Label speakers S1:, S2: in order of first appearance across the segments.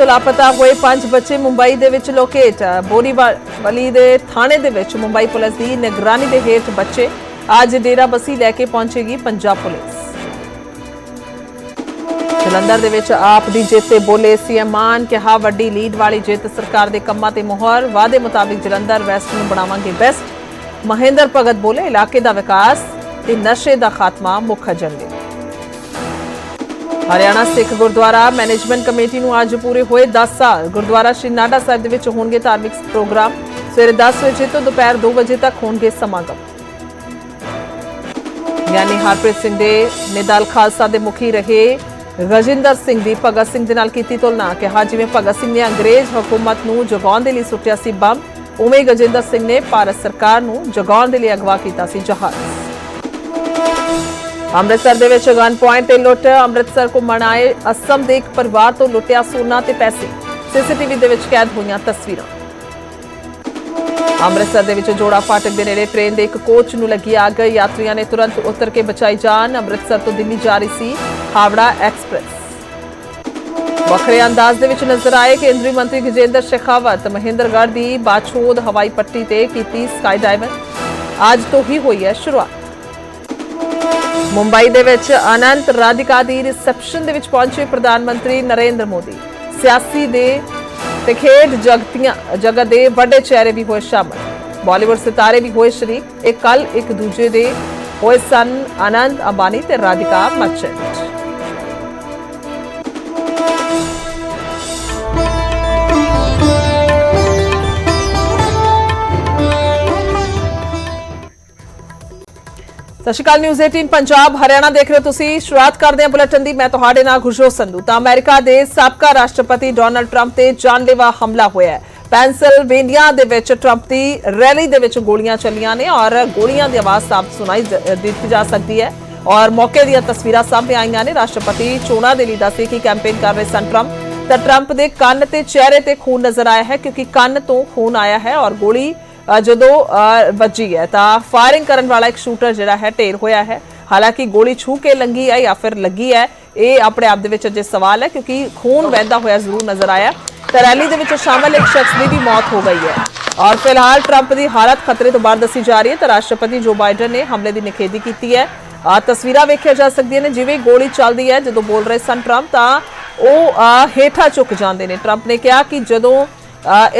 S1: ਤੋਂ ਲਾਪਤਾ ਹੋਏ ਪੰਜ ਬੱਚੇ ਮੁੰਬਈ ਦੇ ਵਿੱਚ ਲੋਕੇਟ। ਬੋਰੀਵਲੀ ਦੇ ਥਾਣੇ ਦੇ ਵਿੱਚ ਮੁੰਬਈ ਪੁਲਿਸ ਦੀ ਨਿਗਰਾਨੀ ਦੇ ਹੇਠ ਬੱਚੇ ਅੱਜ ਡੇਰਾ ਬਸੀ ਲੈ ਕੇ ਪਹੁੰਚੇਗੀ ਪੰਜਾਬ ਪੁਲਿਸ। ਜਲੰਧਰ ਦੇ ਵਿੱਚ ਆਪ ਦੀ ਜਿੱਤ ਤੇ ਬੋਲੇ ਸੀਐਮ ਮਾਨ, ਕਿਹਾ ਵੱਡੀ ਲੀਡ ਵਾਲੀ ਜਿੱਤ ਸਰਕਾਰ ਦੇ ਕੰਮਾਂ ਤੇ ਮੋਹਰ, ਵਾਅਦੇ ਮੁਤਾਬਿਕ ਜਲੰਧਰ ਵੈਸਟ ਨੂੰ ਬਣਾਵਾਂਗੇ ਬੈਸਟ। ਮਹਿੰਦਰ ਭਗਤ ਬੋਲੇ, ਇਲਾਕੇ ਦਾ ਵਿਕਾਸ ਤੇ ਨਸ਼ੇ ਦਾ ਖਾਤਮਾ ਮੁੱਖ ਏਜੰਡੇ ਹਰਿਆਣਾ ਸਿੱਖ ਗੁਰਦੁਆਰਾ ਮੈਨੇਜਮੈਂਟ ਕਮੇਟੀ ਨੂੰ ਅੱਜ ਪੂਰੇ ਹੋਏ 10 ਸਾਲ। ਗੁਰਦੁਆਰਾ ਸ਼੍ਰੀ ਨਾਡਾ ਸਾਹਿਬ ਦੇ ਵਿੱਚ ਹੋਣਗੇ ਧਾਰਮਿਕ ਪ੍ਰੋਗਰਾਮ। ਸਵੇਰੇ 10 ਵਜੇ ਤੋਂ ਦੁਪਹਿਰ 2 ਵਜੇ ਤੱਕ ਹੋਣਗੇ ਸਮਾਗਮ। ਯਾਨੀ ਹਰਪ੍ਰੀਤ ਸਿੰਘ ਦੇ ਨਿਦਾਲ ਖਾਲਸਾ ਦੇ ਮੁਖੀ ਰਹੇ ਰਜਿੰਦਰ ਸਿੰਘ ਦੀ ਭਗਤ ਸਿੰਘ ਦੇ ਨਾਲ ਕੀਤੀ ਤੁਲਨਾ। ਕਿਹਾ ਜਿਵੇਂ ਭਗਤ ਸਿੰਘ ਨੇ ਅੰਗਰੇਜ਼ ਹਕੂਮਤ ਨੂੰ ਜਗਾਉਣ ਦੇ ਲਈ ਸੁੱਟਿਆ ਸੀ ਬੰਬ, ਉਵੇਂ ਗਜਿੰਦਰ ਸਿੰਘ ਨੇ ਭਾਰਤ ਸਰਕਾਰ ਨੂੰ ਜਗਾਉਣ ਦੇ ਲਈ ਅਗਵਾ ਕੀਤਾ ਸੀ ਜਹਾਜ਼। ਅੰਮ੍ਰਿਤਸਰ ਦੇ ਵਿੱਚ ਗਨ ਪੁਆਇੰਟ ਤੇ ਲੁੱਟ, ਅੰਮ੍ਰਿਤਸਰ ਘੁੰਮਣ ਆਏ ਅਸਮ ਦੇ ਇੱਕ ਪਰਿਵਾਰ ਤੋਂ ਲੁੱਟਿਆ ਸੋਨਾ ਤੇ ਪੈਸੇ। ਸੀਸੀਟੀਵੀ ਦੇ ਵਿੱਚ ਕੈਦ ਹੋਈਆਂ ਤਸਵੀਰਾਂ। ਅੰਮ੍ਰਿਤਸਰ ਦੇ ਵਿੱਚ ਜੋੜਾ ਫਾਟਕ ਦੇ ਨੇੜੇ ਟ੍ਰੇਨ ਦੇ ਇੱਕ ਕੋਚ ਨੂੰ ਲੱਗੀ ਅੱਗ। ਯਾਤਰੀਆਂ ਨੇ ਤੁਰੰਤ ਉਤਰ ਕੇ ਬਚਾਈ ਜਾਨ। ਅੰਮ੍ਰਿਤਸਰ ਤੋਂ ਦਿੱਲੀ ਜਾ ਰਹੀ ਸੀ ਹਾਵੜਾ ਐਕਸਪ੍ਰੈਸ। ਵੱਖਰੇ ਅੰਦਾਜ਼ ਦੇ ਵਿੱਚ ਨਜ਼ਰ ਆਏ ਕੇਂਦਰੀ ਮੰਤਰੀ ਗਜੇਂਦਰ ਸ਼ੇਖਾਵਤ ਮਹਿੰਦਰਗੜ੍ਹ ਦੀ ਬਾਛੋਦ ਹਵਾਈ ਪੱਟੀ ਤੇ ਕੀਤੀ ਸਕਾਈ ਡਾਈਵਿੰਗ ਅੱਜ ਤੋਂ ਹੀ ਹੋਈ ਹੈ ਸ਼ੁਰੂਆਤ। ਮੁੰਬਈ ਦੇ ਵਿੱਚ ਅਨੰਤ ਰਾਧਿਕਾ ਦੀ ਰਿਸੈਪਸ਼ਨ ਦੇ ਵਿੱਚ ਪਹੁੰਚੇ ਪ੍ਰਧਾਨ ਮੰਤਰੀ ਨਰਿੰਦਰ ਮੋਦੀ। ਸਿਆਸੀ ਦੇ ਤੇ ਖੇਡ ਜਗਤੀਆਂ, ਜਗਤ ਦੇ ਵੱਡੇ ਚਿਹਰੇ ਵੀ ਹੋਏ ਸ਼ਾਮਲ। ਬਾਲੀਵੁੱਡ ਸਿਤਾਰੇ ਵੀ ਹੋਏ ਸ਼ਰੀਕ। ਇਹ ਕੱਲ ਇੱਕ ਦੂਜੇ ਦੇ ਹੋਏ ਸਨ ਆਨੰਦ ਅੰਬਾਨੀ ਤੇ ਰਾਧਿਕਾ ਮਰਚੈਂਟ ਸਤਿ ਸ਼੍ਰੀ ਅਕਾਲ ਨਿਊਜ਼ 18 ਪੰਜਾਬ, ਹਰਿਆਣਾ ਦੇਖ ਰਹੇ ਹੋ ਤੁਸੀਂ। ਸ਼ੁਰੂਆਤ ਕਰਦੇ ਹਾਂ ਬੁਲੇਟਿਨ ਦੀ। ਮੈਂ ਤੁਹਾਡੇ ਨਾਲ ਖੁਸ਼ਰੋ ਸੰਧੂ। ਤਾਂ ਅਮਰੀਕਾ ਦੇ ਸਾਬਕਾ ਰਾਸ਼ਟਰਪਤੀ ਡੋਨਲਡ ਟਰੰਪ ਤੇ ਜਾਨਲੇਵਾ ਹਮਲਾ ਹੋਇਆ ਹੈ। ਪੈਨਸਿਲਵੇਨੀਆ ਦੇ ਵਿੱਚ ਟਰੰਪ ਦੀ ਰੈਲੀ ਦੇ ਵਿੱਚ ਗੋਲੀਆਂ ਚੱਲੀਆਂ ਨੇ ਔਰ ਗੋਲੀਆਂ ਦੀ ਆਵਾਜ਼ ਸਾਫ਼ ਸੁਣਾਈ ਦਿੱਤੀ ਜਾ ਸਕਦੀ ਹੈ। ਔਰ ਮੌਕੇ ਦੀਆਂ ਤਸਵੀਰਾਂ ਸਾਹਮਣੇ ਆਈਆਂ ਨੇ। ਰਾਸ਼ਟਰਪਤੀ ਚੋਣਾਂ ਦੇ ਲਈ ਦੱਸੇ ਕਿ ਕੈਂਪੇਨ ਕਰ ਰਹੇ ਸਨ ਟਰੰਪ। ਤਾਂ ਟਰੰਪ ਦੇ ਕੰਨ ਤੇ ਚਿਹਰੇ ਤੇ ਖੂਨ ਨਜ਼ਰ ਆਇਆ ਹੈ, ਕਿਉਂਕਿ ਕੰਨ ਤੋਂ ਖੂਨ ਆਇਆ ਹੈ ਔਰ ਗੋਲੀ ਜਦੋਂ ਵੱਜੀ ਹੈ, ਤਾਂ ਫਾਇਰਿੰਗ ਕਰਨ ਵਾਲਾ ਇੱਕ ਸ਼ੂਟਰ ਜਿਹੜਾ ਹੈ, ਢੇਰ ਹੋਇਆ ਹੈ। ਹਾਲਾਂਕਿ ਗੋਲੀ ਛੂ ਕੇ ਲੰਗੀ ਹੈ ਜਾਂ ਫਿਰ ਲੱਗੀ ਹੈ, ਇਹ ਆਪਣੇ ਆਪ ਦੇ ਵਿੱਚ ਅਜੇ ਸਵਾਲ ਹੈ, ਕਿਉਂਕਿ ਖੂਨ ਵਹਿੰਦਾ ਹੋਇਆ ਜ਼ਰੂਰ ਨਜ਼ਰ ਆਇਆ। ਤਾਂ ਰੈਲੀ ਦੇ ਵਿੱਚ ਸ਼ਾਮਲ ਇੱਕ ਸ਼ਖਸ ਦੀ ਵੀ ਮੌਤ ਹੋ ਗਈ ਹੈ। ਔਰ ਫਿਲਹਾਲ ਟਰੰਪ ਦੀ ਹਾਲਤ ਖਤਰੇ ਤੋਂ ਬਾਹਰ ਦੱਸੀ ਜਾ ਰਹੀ ਹੈ, ਤਾਂ ਰਾਸ਼ਟਰਪਤੀ ਜੋ ਬਾਈਡਨ ਨੇ ਹਮਲੇ ਦੀ ਨਿਖੇਧੀ ਕੀਤੀ ਹੈ। ਆ ਤਸਵੀਰਾਂ ਵੇਖਿਆ ਜਾ ਸਕਦੀਆਂ ਨੇ, ਜਿਵੇਂ ਗੋਲੀ ਚੱਲਦੀ ਹੈ, ਜਦੋਂ ਬੋਲ ਰਹੇ ਸਨ ਟਰੰਪ, ਤਾਂ ਉਹ ਹੇਠਾਂ ਝੁਕ ਜਾਂਦੇ ਨੇ। ਟਰੰਪ ਨੇ ਕਿਹਾ ਕਿ ਜਦੋਂ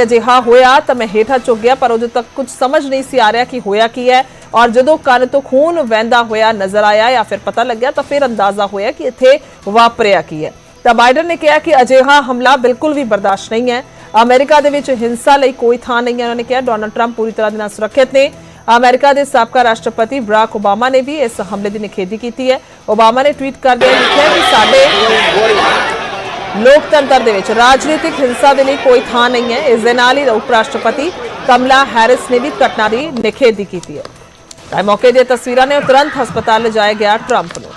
S1: ਅਜਿਹਾ ਹੋਇਆ ਤਾਂ ਮੈਂ ਹੇਠਾਂ ਝੁਕ ਗਿਆ, ਪਰ ਉਦੋਂ ਤੱਕ ਕੁਝ ਸਮਝ ਨਹੀਂ ਸੀ ਆ ਰਿਹਾ ਕਿ ਹੋਇਆ ਕੀ ਹੈ। ਔਰ ਜਦੋਂ ਕੰਨ ਤੋਂ ਖੂਨ ਵਹਿੰਦਾ ਹੋਇਆ ਨਜ਼ਰ ਆਇਆ ਜਾਂ ਫਿਰ ਪਤਾ ਲੱਗਿਆ ਤਾਂ ਫਿਰ ਅੰਦਾਜ਼ਾ ਹੋਇਆ ਕਿ ਇੱਥੇ ਵਾਪਰਿਆ ਕੀ ਹੈ। ਤਾਂ ਬਾਈਡਨ ਨੇ ਕਿਹਾ ਕਿ ਅਜਿਹਾ ਹਮਲਾ ਬਿਲਕੁਲ ਵੀ ਬਰਦਾਸ਼ਤ ਨਹੀਂ ਹੈ। ਅਮਰੀਕਾ ਦੇ ਵਿੱਚ ਹਿੰਸਾ ਲਈ ਕੋਈ ਥਾਂ ਨਹੀਂ ਹੈ। ਉਹਨਾਂ ਨੇ ਕਿਹਾ ਡੋਨਲਡ ਟਰੰਪ ਪੂਰੀ ਤਰ੍ਹਾਂ ਦੇ ਨਾਲ ਸੁਰੱਖਿਅਤ ਨੇ। ਅਮਰੀਕਾ ਦੇ ਸਾਬਕਾ ਰਾਸ਼ਟਰਪਤੀ ਬਰਾਕ ਓਬਾਮਾ ਨੇ ਵੀ ਇਸ ਹਮਲੇ ਦੀ ਨਿਖੇਧੀ ਕੀਤੀ ਹੈ। ਓਬਾਮਾ ਨੇ ਟਵੀਟ ਕਰਦਿਆਂ ਲਿਖਿਆ ਕਿ ਸਾਡੇ ਲੋਕਤੰਤਰ ਦੇ ਵਿੱਚ। ਰਾਜਨੀਤਿਕ ਹਿੰਸਾ ਦੇ ਲਈ ਕੋਈ ਥਾਂ ਨਹੀਂ ਹੈ। ਇਸ ਦੇ ਨਾਲ ਹੀ ਉਪ ਰਾਸ਼ਟਰਪਤੀ ਕਮਲਾ ਹੈਰਿਸ ਨੇ ਵੀ ਘਟਨਾ ਦੀ ਨਿਖੇਧੀ ਕੀਤੀ ਹੈ। ਤਾਂ ਇਹ ਮੌਕੇ ਦੀਆਂ ਤਸਵੀਰਾਂ ਨੇ ਤੁਰੰਤ ਹਸਪਤਾਲ ਲਿਜਾਇਆ ਗਿਆ ਟਰੰਪ ਨੂੰ।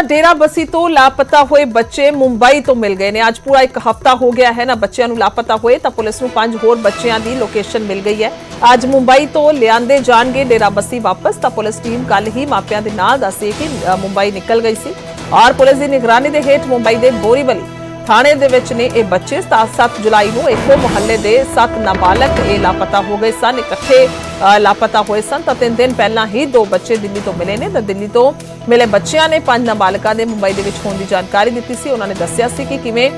S1: ਤਾਂ ਡੇਰਾ ਬਸੀ ਤੋਂ ਲਾਪਤਾ ਹੋਏ ਬੱਚੇ ਮੁੰਬਈ ਤੋਂ ਮਿਲ ਗਏ ਨੇ। ਅੱਜ ਪੂਰਾ ਇੱਕ ਹਫਤਾ ਹੋ ਗਿਆ ਹੈ ਨਾ ਬੱਚਿਆਂ ਨੂੰ ਲਾਪਤਾ ਹੋਏ, ਤਾਂ ਪੁਲਿਸ ਨੂੰ ਪੰਜ ਹੋਰ ਬੱਚਿਆਂ ਦੀ ਲੋਕੇਸ਼ਨ ਮਿਲ ਗਈ ਹੈ। ਅੱਜ ਮੁੰਬਈ ਤੋਂ ਲਿਆਂਦੇ ਜਾਣਗੇ ਡੇਰਾ ਬਸੀ ਵਾਪਸ, ਤਾਂ ਪੁਲਿਸ ਟੀਮ ਕੱਲ ਹੀ ਮਾਪਿਆਂ ਦੇ ਨਾਲ ਦੱਸੇ ਕਿ ਮੁੰਬਈ ਨਿਕਲ ਗਈ ਸੀ। ਔਰ ਪੁਲਿਸ ਦੀ ਨਿਗਰਾਨੀ ਦੇ ਹੇਠ ਮੁੰਬਈ ਦੇ ਬੋਰੀਵਲੀ ਥਾਣੇ ਦੇ ਵਿੱਚ ਨੇ ਇਹ ਬੱਚੇ। 7 ਜੁਲਾਈ ਨੂੰ ਇੱਕੋ ਮੁਹੱਲੇ ਦੇ 7 ਨਾਬਾਲਗ ਇਹ ਲਾਪਤਾ ਹੋ ਗਏ ਸਨ, ਇਕੱਠੇ ਲਾਪਤਾ ਹੋਏ ਸਨ। ਤਾਂ ਤਿੰਨ ਦਿਨ ਪਹਿਲਾਂ ਹੀ ਦੋ ਬੱਚੇ ਦਿੱਲੀ ਤੋਂ ਮਿਲੇ ਨੇ। ਤਾਂ ਦਿੱਲੀ ਤੋਂ ਮਿਲੇ ਬੱਚਿਆਂ ਨੇ ਪੰਜ ਨਾਬਾਲਗਾਂ ਦੇ ਮੁੰਬਈ ਦੇ ਵਿੱਚ ਹੋਣ ਦੀ ਜਾਣਕਾਰੀ ਦਿੱਤੀ ਸੀ। ਉਹਨਾਂ ਨੇ ਦੱਸਿਆ ਸੀ ਕਿ ਕਿਵੇਂ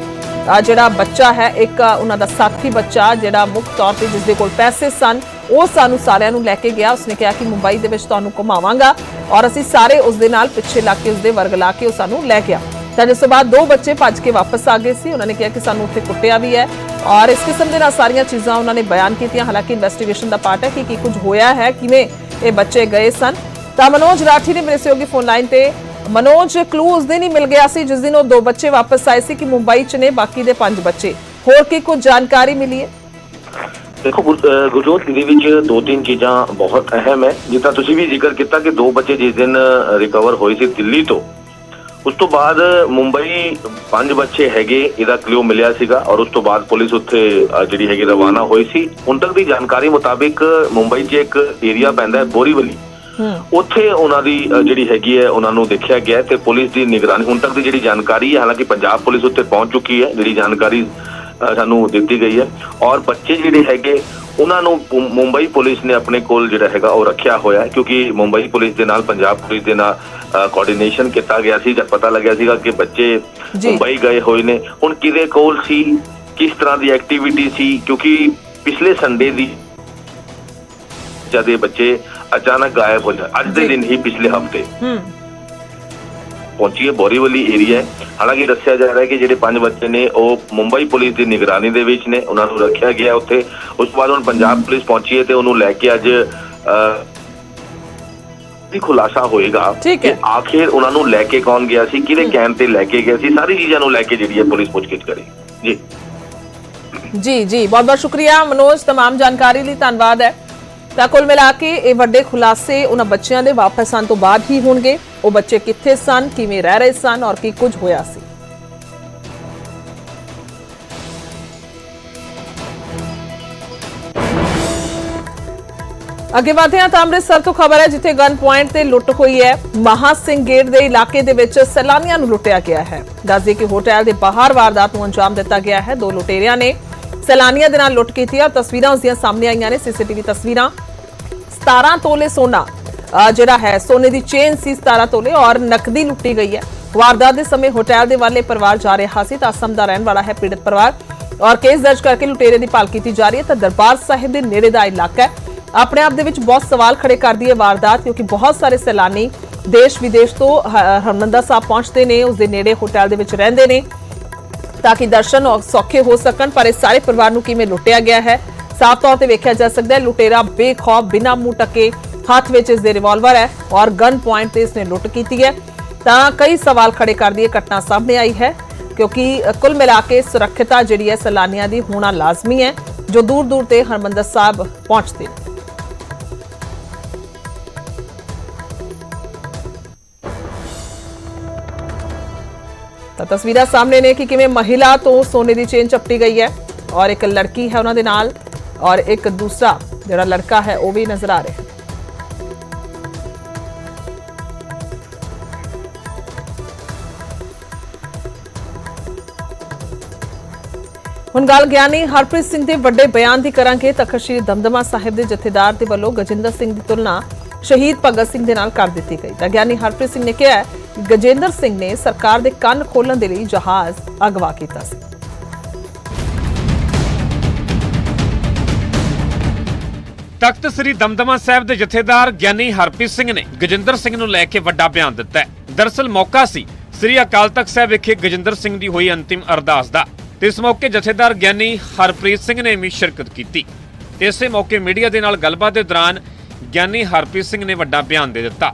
S1: ਜਿਹੜਾ ਬੱਚਾ ਹੈ, ਇੱਕ ਉਹਨਾਂ ਦਾ ਸਾਥੀ ਬੱਚਾ, ਜਿਹੜਾ ਮੁੱਖ ਤੌਰ ਤੇ ਜਿਸ ਦੇ ਕੋਲ ਪੈਸੇ ਸਨ, ਉਹ ਸਾਨੂੰ ਸਾਰਿਆਂ ਨੂੰ ਲੈ ਕੇ ਗਿਆ। ਉਸਨੇ ਕਿਹਾ ਕਿ ਮੁੰਬਈ ਦੇ ਵਿੱਚ ਤੁਹਾਨੂੰ ਘੁਮਾਵਾਂਗਾ ਔਰ ਅਸੀਂ ਸਾਰੇ ਉਸ ਦੇ ਨਾਲ ਪਿੱਛੇ ਲੱਗ ਕੇ ਉਸ ਦੇ ਵਰਗ ਲਾ ਕੇ ਉਹ ਸਾਨੂੰ ਲੈ ਗਿਆ। ਤਾਂ ਜਿਸ ਤੋਂ ਬਾਅਦ ਦੋ ਬੱਚੇ ਭੱਜ ਕੇ ਵਾਪਸ ਆ ਗਏ ਸੀ ਉਹਨਾਂ ਨੇ ਕਿਹਾ ਕਿ ਸਾਨੂੰ ਉੱਥੇ ਕੁੱਟਿਆ ਵੀ ਹੈ ਔਰ ਇਸ ਕਿਸਮ ਦੇ ਨਾਲ ਸਾਰੀਆਂ ਚੀਜ਼ਾਂ ਉਹਨਾਂ ਨੇ ਬਿਆਨ ਕੀਤੀਆਂ ਹਾਲਾਂਕਿ ਇਨਵੈਸਟੀਗੇਸ਼ਨ ਦਾ ਪਾਰਟ ਹੈ ਕਿ ਕੀ ਕੁਝ ਹੋਇਆ ਹੈ ਕਿਵੇਂ ਇਹ ਬੱਚੇ ਗਏ ਸਨ ਤਾਂ ਮਨੋਜ ਰਾਠੀ ਨੇ ਮੇਰੇ ਸਹਿਯੋਗੀ ਫੋਨ ਲਾਈਨ ਤੇ ਮਨੋਜ ਕਲੂ ਉਸ ਦਿਨ ਹੀ ਮਿਲ ਗਿਆ ਸੀ ਜਿਸ ਦਿਨ ਉਹ ਦੋ ਬੱਚੇ ਵਾਪਸ ਆਏ ਸੀ ਕਿ ਮੁੰਬਈ ਚ ਨੇ ਬਾਕੀ ਦੇ ਪੰਜ ਬੱਚੇ ਹੋਰ ਕੀ ਕੁਝ ਜਾਣਕਾਰੀ ਮਿਲੀ ਹੈ
S2: ਦੇਖੋ ਗੁਰ- ਅਹ ਗੁਰਜੋਤ ਇਹਦੇ ਵਿੱਚ ਦੋ ਤਿੰਨ ਚੀਜ਼ਾਂ ਬਹੁਤ ਅਹਿਮ ਹੈ ਜਿੱਦਾਂ ਤੁਸੀਂ ਵੀ ਜ਼ਿਕਰ ਕੀਤਾ ਕਿ ਦੋ ਬੱਚੇ ਜਿਸ ਦਿਨ ਰਿਕਵਰ ਹੋਏ ਸੀ ਦਿੱਲੀ ਤੋਂ ਉਸ ਤੋਂ ਬਾਅਦ ਮੁੰਬਈ ਪੰਜ ਬੱਚੇ ਹੈਗੇ ਇਹਦਾ ਕਲਿਓ ਮਿਲਿਆ ਸੀਗਾ ਔਰ ਉਸ ਤੋਂ ਬਾਅਦ ਪੁਲਿਸ ਉੱਥੇ ਜਿਹੜੀ ਹੈਗੀ ਰਵਾਨਾ ਹੋਈ ਸੀ। ਹੁਣ ਤੱਕ ਦੀ ਜਾਣਕਾਰੀ ਮੁਤਾਬਿਕ ਮੁੰਬਈ 'ਚ ਇੱਕ ਏਰੀਆ ਪੈਂਦਾ ਹੈ ਬੋਰੀਵਲੀ। ਉੱਥੇ ਉਹਨਾਂ ਦੀ ਜਿਹੜੀ ਹੈਗੀ ਹੈ ਉਹਨਾਂ ਨੂੰ ਦੇਖਿਆ ਗਿਆ ਤੇ ਪੁਲਿਸ ਦੀ ਨਿਗਰਾਨੀ ਹੁਣ ਤੱਕ ਦੀ ਜਿਹੜੀ ਜਾਣਕਾਰੀ ਹੈ ਹਾਲਾਂਕਿ ਪੰਜਾਬ ਪੁਲਿਸ ਉੱਤੇ ਪਹੁੰਚ ਚੁੱਕੀ ਹੈ ਜਿਹੜੀ ਜਾਣਕਾਰੀ ਸਾਨੂੰ ਦਿੱਤੀ ਗਈ ਹੈ। ਔਰ ਬੱਚੇ ਜਿਹੜੇ ਹੈਗੇ ਉਹਨਾਂ ਨੂੰ ਮੁੰਬਈ ਪੁਲਿਸ ਨੇ ਆਪਣੇ ਕੋਲ ਜਿਹੜਾ ਹੈਗਾ ਉਹ ਰੱਖਿਆ ਹੋਇਆ ਕਿਉਂਕਿ ਮੁੰਬਈ ਪੁਲਿਸ ਦੇ ਨਾਲ ਪੰਜਾਬ ਪੁਲਿਸ ਦੇ ਨਾਲ ਕੋਆਰਡੀਨੇਸ਼ਨ ਕੀਤਾ ਗਿਆ ਸੀ ਜਦ ਪਤਾ ਲੱਗਿਆ ਸੀਗਾ ਕਿ ਬੱਚੇ। ਮੁੰਬਈ ਗਏ ਹੋਏ ਨੇ ਹੁਣ ਕਿਹਦੇ ਕੋਲ ਸੀ ਕਿਸ ਤਰ੍ਹਾਂ ਦੀ ਐਕਟੀਵਿਟੀ ਸੀ ਕਿਉਂਕਿ ਪਿਛਲੇ ਸੰਡੇ ਦੀ ਜਦ ਇਹ ਬੱਚੇ ਅਚਾਨਕ ਗਾਇਬ ਹੋ ਜਾਂਦੇ ਅੱਜ ਦੇ। ਦਿਨ ਹੀ ਪਿਛਲੇ ਹਫ਼ਤੇ
S1: ਹੂੰ
S2: ਪਹੁੰਚੀ ਹੈ ਬੋਰੀਵਲੀ ਏਰੀਆ ਹੈ ਹਾਲਾਂਕਿ ਦੱਸਿਆ ਜਾ ਰਿਹਾ ਹੈ ਕਿ ਜਿਹੜੇ ਪੰਜ ਬੱਚੇ ਨੇ ਉਹ ਮੁੰਬਈ ਪੁਲਿਸ ਦੀ ਨਿਗਰਾਨੀ ਦੇ ਵਿੱਚ ਨੇ ਉਹਨਾਂ ਨੂੰ ਰੱਖਿਆ ਗਿਆ ਉੱਥੇ ਉਸ ਤੋਂ ਬਾਅਦ ਹੁਣ ਪੰਜਾਬ ਪੁਲਿਸ ਪਹੁੰਚੀ ਹੈ ਤੇ ਉਹਨੂੰ ਲੈ ਕੇ ਅੱਜ ਅਹ, ਦੀ ਖੁਲਾਸਾ ਹੋਏਗਾ
S1: ਠੀਕ ਹੈ।
S2: ਕਿ ਆਖਿਰ ਉਹਨਾਂ ਨੂੰ ਲੈ ਕੇ ਕੌਣ ਗਿਆ ਸੀ ਕਿਹਦੇ ਕਹਿਣ ਤੇ ਲੈ ਕੇ ਗਿਆ ਸੀ ਸਾਰੀ ਚੀਜ਼ਾਂ ਨੂੰ ਲੈ ਕੇ ਜਿਹੜੀ ਹੈ ਪੁਲਿਸ ਪੁੱਛਗਿੱਛ ਕਰੇ ਜੀ
S1: ਜੀ ਜੀ ਬਹੁਤ ਬਹੁਤ ਸ਼ੁਕਰੀਆ ਮਨੋਜ तमाम ਜਾਣਕਾਰੀ ਲਈ ਧੰਨਵਾਦ ਹੈ ਤਾਂ ਕੁੱਲ ਮਿਲਾ ਕੇ ਇਹ ਵੱਡੇ ਖੁਲਾਸੇ ਉਹਨਾਂ ਬੱਚਿਆਂ ਦੇ ਵਾਪਸ ਆਉਣ ਤੋਂ ਬਾਅਦ ਹੀ ਹੋਣਗੇ ਉਹ ਬੱਚੇ ਕਿੱਥੇ ਸਨ, ਕਿਵੇਂ ਰਹਿ ਰਹੇ ਸਨ ਔਰ ਕੀ ਕੁਝ ਹੋਇਆ ਸੀ। ਅੱਗੇ ਵਧਦੇ ਹਾਂ ਤਾਂ ਅੰਮ੍ਰਿਤਸਰ ਤੋਂ ਖਬਰ ਹੈ, ਜਿੱਥੇ ਗਨ ਪੁਆਇੰਟ ਤੇ ਲੁੱਟ ਹੋਈ ਹੈ। ਮਹਾ ਸਿੰਘ ਗੇਟ ਦੇ ਇਲਾਕੇ ਦੇ ਵਿੱਚ ਸੈਲਾਨੀਆਂ ਨੂੰ ਲੁੱਟਿਆ ਗਿਆ ਹੈ। ਦੱਸਦੇ ਕਿ ਹੋਟਲ ਦੇ ਬਾਹਰ ਵਾਰਦਾਤ ਨੂੰ ਅੰਜਾਮ ਦਿੱਤਾ ਗਿਆ ਹੈ। ਦੋ ਲੁਟੇਰਿਆਂ ਨੇ ਸੈਲਾਨੀਆਂ ਦੇ ਨਾਲ ਲੁੱਟ ਕੀਤੀ ਹੈ ਔਰ ਤਸਵੀਰਾਂ ਉਸ ਦੀਆਂ ਸਾਹਮਣੇ ਆਈਆਂ ਨੇ। ਸੀਸੀਟੀਵੀ ਤਸਵੀਰਾਂ। 17 ਤੋਲੇ ਸੋਨਾ ਜਿਹੜਾ ਹੈ, ਸੋਨੇ ਦੀ ਚੇਨ ਸੀ 17 ਤੋਲੇ ਔਰ ਨਕਦੀ ਲੁੱਟੀ ਗਈ ਹੈ। ਵਾਰਦਾਤ ਦੇ ਸਮੇਂ ਹੋਟਲ ਦੇ ਵਾਲੇ ਪਰਿਵਾਰ ਜਾ ਰਿਹਾ ਸੀ ਤਾਂ ਅਸਮ ਦਾ ਰਹਿਣ ਵਾਲਾ ਹੈ ਪੀੜਤ ਪਰਿਵਾਰ। ਔਰ ਕੇਸ ਦਰਜ ਕਰਕੇ ਲੁਟੇਰੇ ਦੀ ਭਾਲ ਕੀਤੀ ਜਾ ਰਹੀ ਹੈ ਤਾਂ ਦਰਬਾਰ ਸਾਹਿਬ ਦੇ ਨੇੜੇ ਦਾ ਇਲਾਕਾ ਹੈ। ਆਪਣੇ ਆਪ ਦੇ ਵਿੱਚ ਬਹੁਤ ਸਵਾਲ ਖੜੇ ਕਰਦੀ ਹੈ ਵਾਰਦਾਤ ਕਿਉਂਕਿ ਬਹੁਤ ਸਾਰੇ ਸੈਲਾਨੀ ਦੇਸ਼ ਵਿਦੇਸ਼ ਤੋਂ ਹ- ਹਰਿਮੰਦਰ ਸਾਹਿਬ ਪਹੁੰਚਦੇ ਨੇ ਉਸ ਦੇ ਨੇੜੇ ਹੋਟਲ ਦੇ ਵਿੱਚ ਰਹਿੰਦੇ ਨੇ ਤਾਂ ਕਿ ਦਰਸ਼ਨ ਸੌਖੇ ਹੋ ਸਕਣ। ਪਰ ਇਹ ਸਾਰੇ ਪਰਿਵਾਰ ਨੂੰ ਕਿਵੇਂ ਲੁੱਟਿਆ ਗਿਆ ਹੈ? ਸਾਫ਼ ਤੌਰ ਤੇ ਵੇਖਿਆ ਜਾ ਸਕਦਾ ਹੈ ਲੁਟੇਰਾ ਬੇਖੌਫ, ਬਿਨਾਂ ਮੂੰਹ ਟਕੇ ਹੱਥ ਵਿੱਚ ਇਸ ਦੇ ਰਿਵਾਲਵਰ ਹੈ ਔਰ ਗਨ ਪੁਆਇੰਟ ਤੇ ਇਸਨੇ ਲੁੱਟ ਕੀਤੀ ਹੈ ਤਾਂ ਕਈ ਸਵਾਲ ਖੜੇ ਕਰਦੀ ਇਹ ਘਟਨਾ ਸਾਹਮਣੇ ਆਈ ਹੈ ਕਿਉਂਕਿ ਅ, ਕੁੱਲ ਮਿਲਾ ਕੇ ਸੁਰੱਖਿਅਤਾ ਜਿਹੜੀ ਹੈ ਸੈਲਾਨੀਆਂ ਦੀ ਹੋਣਾ ਲਾਜ਼ਮੀ ਹੈ ਜੋ ਦੂਰ ਦੂਰ ਤੇ ਹਰਮੰਦਰ ਸਾਹਿਬ ਪਹੁੰਚਦੇ ਨੇ ਤਾਂ ਤਸਵੀਰਾਂ ਸਾਹਮਣੇ ਨੇ ਕਿ ਕਿਵੇਂ ਮਹਿਲਾ ਤੋਂ ਸੋਨੇ ਦੀ ਚੇਨ ਚਪਟੀ ਗਈ ਹੈ ਔਰ ਇੱਕ ਲੜਕੀ ਹੈ ਉਹਨਾਂ ਦੇ ਨਾਲ ਔਰ ਇੱਕ ਦੂਸਰਾ ਜਿਹੜਾ ਲੜਕਾ ਹੈ ਉਹ ਵੀ ਨਜ਼ਰ ਆ ਰਿਹਾ ਹੁਣ ਗੱਲ ਗਿਆਨੀ, ਹਰਪ੍ਰੀਤ ਸਿੰਘ ਦੇ ਵੱਡੇ ਬਿਆਨ ਦੀ ਕਰਾਂਗੇ ਤਖਤ ਸ੍ਰੀ ਦਮਦਮਾ ਸਾਹਿਬ ਦੇ ਜਥੇਦਾਰ ਦੇ ਵੱਲੋਂ ਗਜਿੰਦਰ ਸਿੰਘ ਦੀ ਤੁਲਨਾ ਸ਼ਹੀਦ ਭਗਤ ਸਿੰਘ ਦੇ ਨਾਲ ਕਰ ਦਿੱਤੀ ਗਈ। ਤਾਂ ਗਿਆਨੀ ਹਰਪ੍ਰੀਤ ਸਿੰਘ ਨੇ ਕਿਹਾ, ਗਜੇਂਦਰ ਸਿੰਘ ਨੇ ਸਰਕਾਰ ਦੇ ਕੰਨ ਖੋਲਣ ਦੇ ਲਈ ਜਹਾਜ਼ ਅਗਵਾ ਕੀਤਾ ਸੀ।
S3: ਤਖਤ ਸ੍ਰੀ ਦਮਦਮਾ ਸਾਹਿਬ ਦੇ ਜਥੇਦਾਰ ਗਿਆਨੀ ਹਰਪ੍ਰੀਤ ਸਿੰਘ ਨੇ ਗਜਿੰਦਰ ਸਿੰਘ ਨੂੰ ਲੈ ਕੇ ਵੱਡਾ ਬਿਆਨ ਦਿੱਤਾ ਹੈ। ਦਰਸਲ ਮੌਕਾ ਸੀ ਸ੍ਰੀ ਅਕਾਲ ਤਖਤ ਸਾਹਿਬ ਵਿਖੇ ਗਜਿੰਦਰ ਸਿੰਘ ਦੀ ਹੋਈ ਅੰਤਿਮ ਅਰਦਾਸ ਦਾ। ਤੇ ਇਸ ਮੌਕੇ ਜਥੇਦਾਰ ਗਿਆਨੀ ਹਰਪ੍ਰੀਤ ਸਿੰਘ ਨੇ ਵੀ ਸ਼ਿਰਕਤ ਕੀਤੀ। ਤੇ ਇਸੇ ਮੌਕੇ ਮੀਡੀਆ ਦੇ ਨਾਲ ਗੱਲਬਾਤ ਦੇ ਦੌਰਾਨ ਗਿਆਨੀ ਹਰਪ੍ਰੀਤ ਸਿੰਘ ਨੇ ਵੱਡਾ ਬਿਆਨ ਦੇ ਦਿੱਤਾ।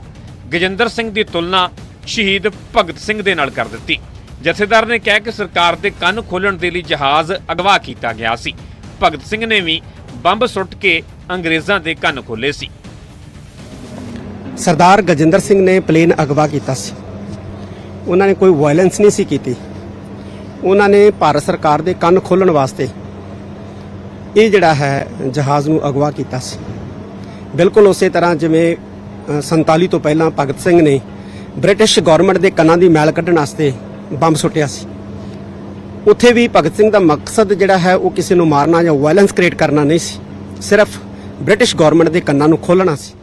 S3: ਗਜਿੰਦਰ ਸਿੰਘ ਦੀ ਤੁਲਨਾ ਸ਼ਹੀਦ ਭਗਤ ਸਿੰਘ ਦੇ ਨਾਲ ਕਰ ਦਿੱਤੀ। ਜਥੇਦਾਰ ਨੇ ਕਿਹਾ ਕਿ ਸਰਕਾਰ ਦੇ ਕੰਨ ਖੋਲਣ ਦੇ ਲਈ ਜਹਾਜ਼ ਅਗਵਾ ਕੀਤਾ ਗਿਆ ਸੀ। ਭਗਤ ਸਿੰਘ ਨੇ ਵੀ ਬੰਬ ਸੁੱਟ ਕੇ ਅੰਗਰੇਜ਼ਾਂ ਦੇ ਕੰਨ ਖੋਲੇ ਸੀ।
S4: ਸਰਦਾਰ ਗਜਿੰਦਰ ਸਿੰਘ ਨੇ ਪਲੇਨ ਅਗਵਾ ਕੀਤਾ ਸੀ। ਉਹਨਾਂ ਨੇ ਕੋਈ ਵਾਇਲੈਂਸ ਨਹੀਂ ਸੀ ਕੀਤੀ। ਉਹਨਾਂ ਨੇ ਭਾਰਤ ਸਰਕਾਰ ਦੇ ਕੰਨ ਖੋਲਣ ਵਾਸਤੇ ਇਹ ਜਿਹੜਾ ਹੈ ਜਹਾਜ਼ ਨੂੰ ਅਗਵਾ ਕੀਤਾ ਸੀ। ਬਿਲਕੁਲ ਉਸੇ ਤਰ੍ਹਾਂ ਜਿਵੇਂ ਅ, 47 ਤੋਂ ਪਹਿਲਾਂ ਭਗਤ ਸਿੰਘ ਨੇ ਬ੍ਰਿਟਿਸ਼ ਗਵਰਨਮੈਂਟ ਦੇ ਕੰਨਾਂ ਦੀ ਮੈਲ ਕੱਢਣ ਵਾਸਤੇ ਬੰਬ ਸੁੱਟਿਆ ਸੀ। ਉੱਥੇ ਵੀ ਭਗਤ ਸਿੰਘ ਦਾ ਮਕਸਦ ਜਿਹੜਾ ਹੈ ਉਹ ਕਿਸੇ ਨੂੰ ਮਾਰਨਾ ਜਾਂ ਵਾਇਲੈਂਸ ਕ੍ਰੀਏਟ ਕਰਨਾ ਨਹੀਂ ਸੀ। ਸਿਰਫ ਬ੍ਰਿਟਿਸ਼ ਗਵਰਨਮੈਂਟ ਦੇ ਕੰਨਾਂ ਨੂੰ ਖੋਲਣਾ ਸੀ।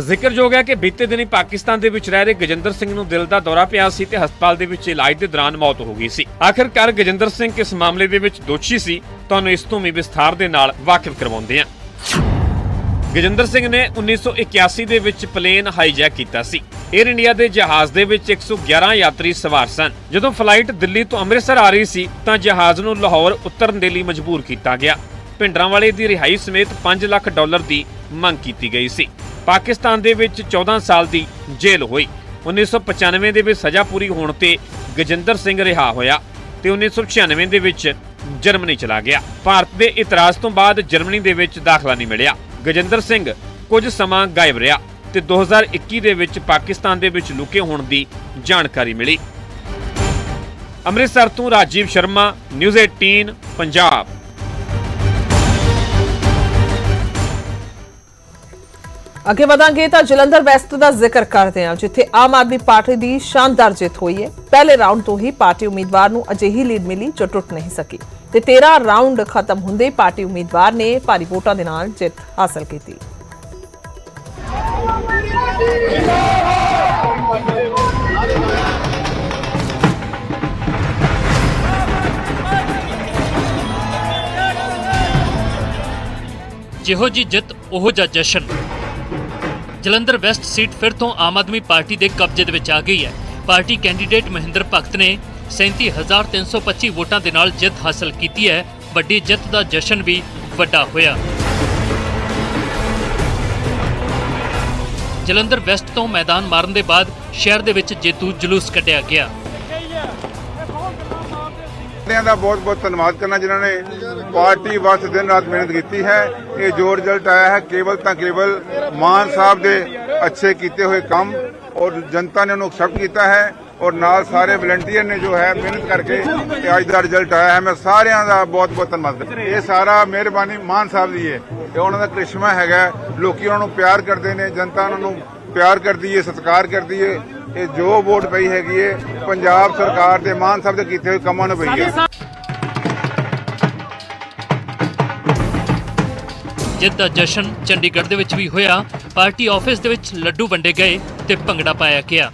S3: ਜ਼ਿਕਰਯੋਗ ਹੈ ਕਿ ਬੀਤੇ ਦਿਨੀ ਪਾਕਿਸਤਾਨ ਦੇ ਵਿੱਚ ਰਹਿ ਰਹੇ ਗਜਿੰਦਰ ਸਿੰਘ ਨੂੰ ਦਿਲ ਦਾ ਦੌਰਾ ਪਿਆ ਸੀ ਤੇ ਹਸਪਤਾਲ ਦੇ ਵਿੱਚ ਇਲਾਜ ਦੇ ਦੌਰਾਨ ਮੌਤ ਹੋ ਗਈ ਸੀ। ਆਖਿਰਕਾਰ ਗਜਿੰਦਰ ਸਿੰਘ ਕਿਸ ਮਾਮਲੇ ਦੇ ਵਿੱਚ ਦੋਸ਼ੀ ਸੀ, ਤੁਹਾਨੂੰ ਇਸ ਤੋਂ ਵੀ ਵਿਸਥਾਰ ਦੇ ਨਾਲ ਵਾਕਿਫ ਕਰਵਾਉਂਦੇ ਹਾਂ। ਗਜਿੰਦਰ ਸਿੰਘ ਨੇ 1981 ਦੇ ਵਿੱਚ ਪਲੇਨ ਹਾਈਜੈਕ ਕੀਤਾ ਸੀ। 에ਅਰ ਇੰਡੀਆ ਦੇ ਜਹਾਜ਼ ਦੇ ਵਿੱਚ 111 ਯਾਤਰੀ ਸਵਾਰ ਸਨ। ਜਦੋਂ ਫਲਾਈਟ ਦਿੱਲੀ ਤੋਂ ਅੰਮ੍ਰਿਤਸਰ ਆ ਰਹੀ ਸੀ, ਤਾਂ ਜਹਾਜ਼ ਨੂੰ ਲਾਹੌਰ ਉਤਰਨ ਦੇ ਲਈ ਮਜਬੂਰ ਕੀਤਾ ਗਿਆ। ਭਿੰਡਰਾਂਵਾਲੇ ਦੀ ਰਿਹਾਈ ਸਮੇਤ 5 ਲੱਖ ਡਾਲਰ ਦੀ ਮੰਗ ਕੀਤੀ ਗਈ ਸੀ। ਪਾਕਿਸਤਾਨ ਦੇ ਵਿੱਚ 14 ਸਾਲ ਦੀ ਜੇਲ੍ਹ ਹੋਈ। 1995 ਦੇ ਵਿੱਚ ਸਜ਼ਾ ਪੂਰੀ ਹੋਣ ਤੇ ਗਜਿੰਦਰ ਸਿੰਘ ਰਿਹਾ ਹੋਇਆ ਤੇ 1996 ਦੇ ਵਿੱਚ ਜਰਮਨੀ ਚਲਾ ਗਿਆ। ਭਾਰਤ ਦੇ ਇਤਰਾਜ਼ ਤੋਂ ਬਾਅਦ ਜਰਮਨੀ ਦੇ ਵਿੱਚ ਦਾਖਲਾ ਨਹੀਂ ਮਿਲਿਆ। ਗਜਿੰਦਰ ਸਿੰਘ ਕੁਝ ਸਮਾਂ ਗਾਇਬ ਰਿਹਾ ਤੇ 2021 ਦੇ ਵਿੱਚ ਪਾਕਿਸਤਾਨ ਦੇ ਵਿੱਚ ਲੁਕੇ ਹੋਣ ਦੀ ਜਾਣਕਾਰੀ ਮਿਲੀ। ਅੰਮ੍ਰਿਤਸਰ ਤੋਂ ਰਾਜੀਵ ਸ਼ਰਮਾ, ਨਿਊਜ਼ 18 ਪੰਜਾਬ।
S1: ਅੱਗੇ ਵਧਾਂਗੇ ਤਾਂ ਜਲੰਧਰ ਵੈਸਟ ਦਾ ਜ਼ਿਕਰ ਕਰਦੇ ਹਾਂ, ਜਿੱਥੇ ਆਮ ਆਦਮੀ ਪਾਰਟੀ ਦੀ ਸ਼ਾਨਦਾਰ ਜਿੱਤ ਹੋਈ ਹੈ। ਪਹਿਲੇ ਰਾਊਂਡ ਤੋਂ ਹੀ ਪਾਰਟੀ ਉਮੀਦਵਾਰ ਨੂੰ ਅਜਿਹੀ ਲੀਡ ਮਿਲੀ ਜੋ ਟੁੱਟ ਨਹੀਂ ਸਕੀ ਤੇ 13 ਰਾਊਂਡ ਖਤਮ ਹੁੰਦੇ ਪਾਰਟੀ ਉਮੀਦਵਾਰ ਨੇ ਭਾਰੀ ਵੋਟਾਂ ਦੇ ਨਾਲ ਜਿੱਤ ਹਾਸਲ ਕੀਤੀ।
S5: ਜਿਹੋ ਜੀ ਜਿੱਤ, ਉਹ ਜਿਹਾ ਜਸ਼ਨ। ਜਲੰਧਰ ਵੈਸਟ ਸੀਟ ਫਿਰ ਤੋਂ ਆਮ ਆਦਮੀ ਪਾਰਟੀ ਦੇ ਕਬਜ਼ੇ ਦੇ ਵਿੱਚ ਆ ਗਈ ਹੈ। ਪਾਰਟੀ ਕੈਂਡੀਡੇਟ ਮਹਿੰਦਰ ਭਗਤ ਨੇ 37325 ਵੋਟਾਂ ਦੇ ਨਾਲ ਜਿੱਤ ਹਾਸਲ ਕੀਤੀ ਹੈ। ਵੱਡੀ ਜਿੱਤ ਦਾ ਜਸ਼ਨ ਵੀ ਵੱਡਾ ਹੋਇਆ। ਜਲੰਧਰ ਵੈਸਟ ਤੋਂ ਮੈਦਾਨ ਮਾਰਨ ਦੇ ਬਾਅਦ ਸ਼ਹਿਰ ਦੇ ਵਿੱਚ ਜੇਤੂ ਜਲੂਸ ਕੱਢਿਆ ਗਿਆ।
S6: ਸਾਰਿਆਂ ਦਾ ਬਹੁਤ ਬਹੁਤ ਧੰਨਵਾਦ ਕਰਨਾ ਜਿਨ੍ਹਾਂ ਨੇ ਪਾਰਟੀ ਵਾਸਤੇ ਦਿਨ ਰਾਤ ਮਿਹਨਤ ਕੀਤੀ ਹੈ। ਇਹ ਜੋ ਰਿਜ਼ਲਟ ਆਇਆ ਹੈ। ਕੇਵਲ ਤਾਂ ਕੇਵਲ ਮਾਨ ਸਾਹਿਬ ਦੇ ਅੱਛੇ ਕੀਤੇ ਹੋਏ ਕੰਮ ਔਰ ਜਨਤਾ ਨੇ ਉਹਨੂੰ ਐਕਸੈਪਟ ਕੀਤਾ ਹੈ ਔਰ ਨਾਲ ਸਾਰੇ ਵਲੰਟੀਅਰ ਨੇ ਜੋ ਹੈ ਮਿਹਨਤ ਕਰਕੇ ਇਹ ਅੱਜ ਦਾ ਰਿਜ਼ਲਟ ਆਇਆ ਹੈ। ਮੈਂ ਸਾਰਿਆਂ ਦਾ ਬਹੁਤ ਬਹੁਤ ਧੰਨਵਾਦ ਕਰਦਾ ਇਹ ਸਾਰਾ ਮਿਹਰਬਾਨੀ ਮਾਨ ਸਾਹਿਬ ਦੀ ਹੈ ਇਹ ਉਹਨਾਂ ਦਾ ਕ੍ਰਿਸ਼ਮਾ ਹੈਗਾ ਲੋਕੀ ਉਹਨਾਂ ਨੂੰ ਪਿਆਰ ਕਰਦੇ ਨੇ। ਜਨਤਾ ਉਹਨਾਂ ਨੂੰ ਪਿਆਰ ਕਰਦੀ ਹੈ ਸਤਿਕਾਰ ਕਰਦੀ ਹੈ ਇਹ ਜੋ ਵੋਟ ਪਈ ਹੈਗੀ ਹੈ ਪੰਜਾਬ ਸਰਕਾਰ ਦੇ ਮਾਨ ਸਾਹਿਬ ਦੇ ਕੀਤੇ ਹੋਏ ਕੰਮਾਂ ਨੂੰ ਪਈ ਹੈ
S5: ਜਿੱਤ ਦਾ ਜਸ਼ਨ ਚੰਡੀਗੜ੍ਹ ਦੇ ਵਿੱਚ ਵੀ ਹੋਇਆ ਪਾਰਟੀ ਆਫਿਸ ਦੇ ਵਿੱਚ ਲੱਡੂ ਵੰਡੇ ਗਏ ਤੇ ਭੰਗੜਾ ਪਾਇਆ ਗਿਆ।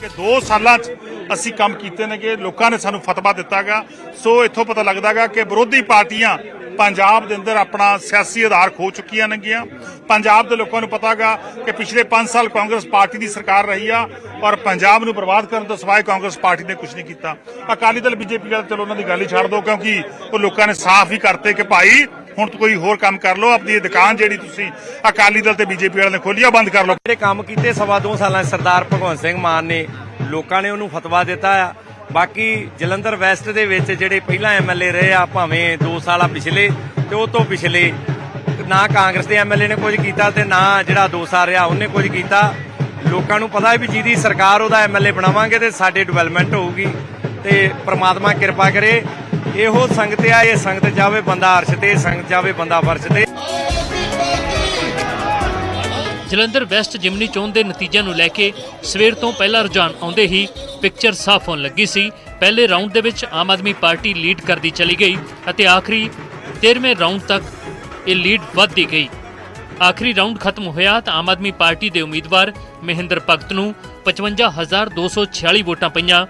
S7: ਕਿ 2 ਸਾਲਾਂ 'ਚ ਅਸੀਂ ਕੰਮ ਕੀਤੇ ਨੇ ਕਿ ਲੋਕਾਂ ਨੇ ਸਾਨੂੰ ਫਤਵਾ ਦਿੱਤਾਗਾ। ਸੋ ਇੱਥੋਂ ਪਤਾ ਲੱਗਦਾਗਾ ਕਿ ਵਿਰੋਧੀ ਪਾਰਟੀਆਂ ਪੰਜਾਬ ਦੇ ਅੰਦਰ ਆਪਣਾ ਸਿਆਸੀ ਆਧਾਰ ਖੋ ਚੁੱਕੀਆਂ ਨੇਗੀਆਂ। ਪੰਜਾਬ ਦੇ ਲੋਕਾਂ ਨੂੰ ਪਤਾਗਾ ਕਿ ਪਿਛਲੇ 5 ਸਾਲ ਕਾਂਗਰਸ ਪਾਰਟੀ ਦੀ ਸਰਕਾਰ ਰਹੀ ਆ ਔਰ ਪੰਜਾਬ ਨੂੰ ਬਰਬਾਦ ਕਰਨ ਤੋਂ ਸਿਵਾਏ ਕਾਂਗਰਸ ਪਾਰਟੀ ਨੇ ਕੁਝ ਨਹੀਂ ਕੀਤਾ। ਅਕਾਲੀ ਦਲ, ਬੀਜੇਪੀ ਵਾਲੇ, ਚਲੋ ਉਹਨਾਂ ਦੀ ਗੱਲ ਹੀ ਛੱਡ ਦਿਓ ਕਿਉਂਕਿ ਉਹ ਲੋਕਾਂ ਨੇ ਸਾਫ਼ ਹੀ ਕਰਤੇ ਕਿ ਭਾਈ ਹੁਣ ਕੋਈ ਹੋਰ ਕੰਮ ਕਰ ਲਓ, ਆਪਣੀ ਦੁਕਾਨ ਜਿਹੜੀ ਤੁਸੀਂ ਅਕਾਲੀ ਦਲ ਤੇ ਬੀਜੇਪੀ ਵਾਲਿਆਂ ਨੇ ਖੋਲੀ ਆ ਬੰਦ ਕਰ ਲਓ।
S8: ਜਿਹੜੇ ਕੰਮ ਕੀਤੇ ਸਵਾ ਦੋ ਸਾਲਾਂ 'ਚ ਸਰਦਾਰ ਭਗਵੰਤ ਸਿੰਘ ਮਾਨ ਨੇ, ਲੋਕਾਂ ਨੇ ਉਹਨੂੰ ਫਤਵਾ ਦਿੱਤਾ ਆ। ਬਾਕੀ ਜਲੰਧਰ ਵੈਸਟ ਦੇ ਵਿੱਚ ਜਿਹੜੇ ਪਹਿਲਾਂ ਐਮਐਲਏ ਰਹੇ ਆ, ਭਾਵੇਂ 2 ਸਾਲਾ ਪਿਛਲੇ, ਤੇ ਉਹ ਤੋਂ ਪਿਛਲੇ, ਨਾ ਕਾਂਗਰਸ ਦੇ ਐਮਐਲਏ ਨੇ ਕੁਝ ਕੀਤਾ ਤੇ ਨਾ ਜਿਹੜਾ 2 ਸਾਲ ਰਿਹਾ, ਉਹਨੇ ਕੁਝ ਕੀਤਾ। ਲੋਕਾਂ ਨੂੰ ਪਤਾ ਹੈ ਵੀ ਜਿਹਦੀ ਸਰਕਾਰ ਉਹਦਾ ਐਮਐਲਏ ਬਣਾਵਾਂਗੇ ਤੇ ਸਾਡੇ ਡਿਵੈਲਪਮੈਂਟ ਹੋਊਗੀ। ਤੇ ਪ੍ਰਮਾਤਮਾ ਕਿਰਪਾ ਕਰੇ, ਇਹੋ ਸੰਗਤ ਆ, ਇਹ ਸੰਗਤ ਜਾਵੇ, ਬੰਦਾ ਅਰਸ਼ ਤੇ, ਸੰਗਤ ਜਾਵੇ, ਬੰਦਾ ਫਰਸ਼ ਤੇ।
S5: ਜਲੰਧਰ ਵੈਸਟ ਜਿਮਨੀ ਚੋਣ ਦੇ ਨਤੀਜਿਆਂ ਨੂੰ ਲੈ ਕੇ ਸਵੇਰ ਤੋਂ ਪਹਿਲਾ ਰੁਝਾਨ ਆਉਂਦੇ ਹੀ ਪਿਕਚਰ ਸਾਫ਼ ਹੋਣ ਲੱਗੀ ਸੀ। ਪਹਿਲੇ ਰਾਊਂਡ ਦੇ ਵਿੱਚ ਆਮ ਆਦਮੀ ਪਾਰਟੀ ਲੀਡ ਕਰਦੀ ਚਲੀ ਗਈ ਅਤੇ ਆਖਰੀ 13ਵੇਂ ਰਾਊਂਡ ਤੱਕ ਇਹ ਲੀਡ ਵੱਧਦੀ ਗਈ। ਆਖਰੀ ਰਾਊਂਡ ਖਤਮ ਹੋਇਆ ਤਾਂ ਆਮ ਆਦਮੀ ਪਾਰਟੀ ਦੇ ਉਮੀਦਵਾਰ ਮਹਿੰਦਰ ਭਗਤ ਨੂੰ 55246 ਵੋਟਾਂ ਪਈਆਂ।